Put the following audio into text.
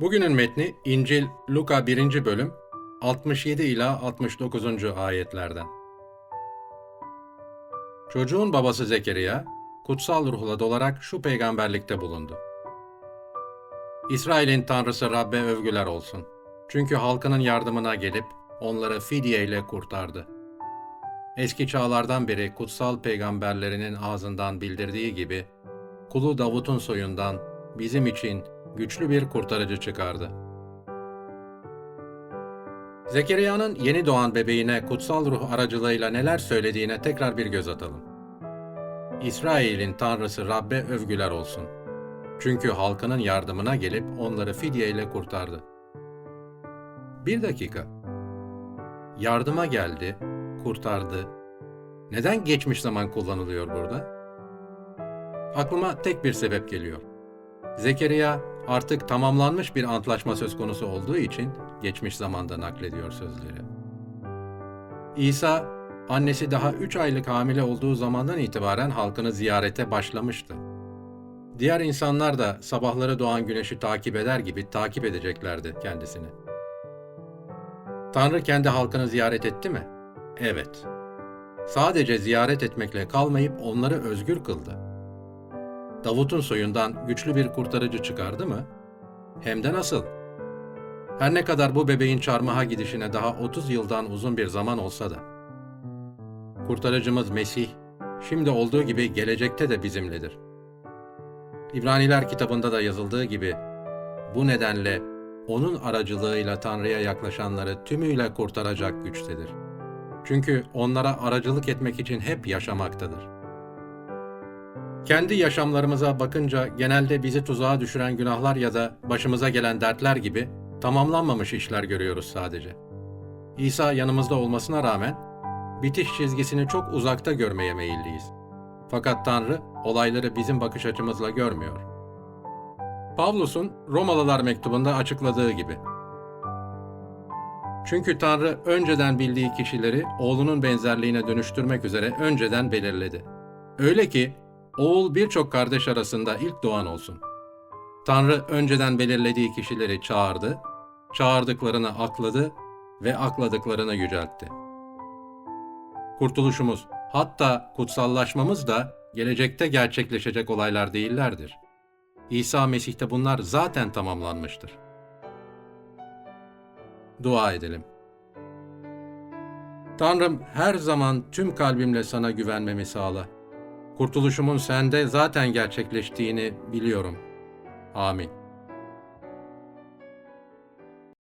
Bugünün metni İncil Luka 1. bölüm 67 ila 69. ayetlerden. Çocuğun babası Zekeriya kutsal ruhla dolarak şu peygamberlikte bulundu. İsrail'in tanrısı Rabbe övgüler olsun. Çünkü halkının yardımına gelip onları fidye ile kurtardı. Eski çağlardan beri kutsal peygamberlerinin ağzından bildirdiği gibi kulu Davut'un soyundan bizim için güçlü bir kurtarıcı çıkardı. Zekeriya'nın yeni doğan bebeğine kutsal ruh aracılığıyla neler söylediğine tekrar bir göz atalım. İsrail'in tanrısı Rabbe övgüler olsun. Çünkü halkının yardımına gelip onları fidye ile kurtardı. Bir dakika. Yardıma geldi, kurtardı. Neden geçmiş zaman kullanılıyor burada? Aklıma tek bir sebep geliyor. Zekeriya artık tamamlanmış bir antlaşma söz konusu olduğu için geçmiş zamanda naklediyor sözleri. İsa, annesi daha üç aylık hamile olduğu zamandan itibaren halkını ziyarete başlamıştı. Diğer insanlar da sabahları doğan güneşi takip eder gibi takip edeceklerdi kendisini. Tanrı kendi halkını ziyaret etti mi? Evet. Sadece ziyaret etmekle kalmayıp onları özgür kıldı. Davut'un soyundan güçlü bir kurtarıcı çıkardı mı? Hem de nasıl? Her ne kadar bu bebeğin çarmıha gidişine daha 30 yıldan uzun bir zaman olsa da. Kurtarıcımız Mesih, şimdi olduğu gibi gelecekte de bizimledir. İbraniler kitabında da yazıldığı gibi, bu nedenle onun aracılığıyla Tanrı'ya yaklaşanları tümüyle kurtaracak güçtedir. Çünkü onlara aracılık etmek için hep yaşamaktadır. Kendi yaşamlarımıza bakınca genelde bizi tuzağa düşüren günahlar ya da başımıza gelen dertler gibi tamamlanmamış işler görüyoruz sadece. İsa yanımızda olmasına rağmen bitiş çizgisini çok uzakta görmeye meyilliyiz. Fakat Tanrı olayları bizim bakış açımızla görmüyor. Pavlus'un Romalılar mektubunda açıkladığı gibi. Çünkü Tanrı önceden bildiği kişileri oğlunun benzerliğine dönüştürmek üzere önceden belirledi. Öyle ki oğul birçok kardeş arasında ilk doğan olsun. Tanrı önceden belirlediği kişileri çağırdı, çağırdıklarını akladı ve akladıklarını yüceltti. Kurtuluşumuz, hatta kutsallaşmamız da gelecekte gerçekleşecek olaylar değillerdir. İsa Mesih'te bunlar zaten tamamlanmıştır. Dua edelim. Tanrım her zaman tüm kalbimle sana güvenmemi sağla. Kurtuluşumun sende zaten gerçekleştiğini biliyorum. Amin.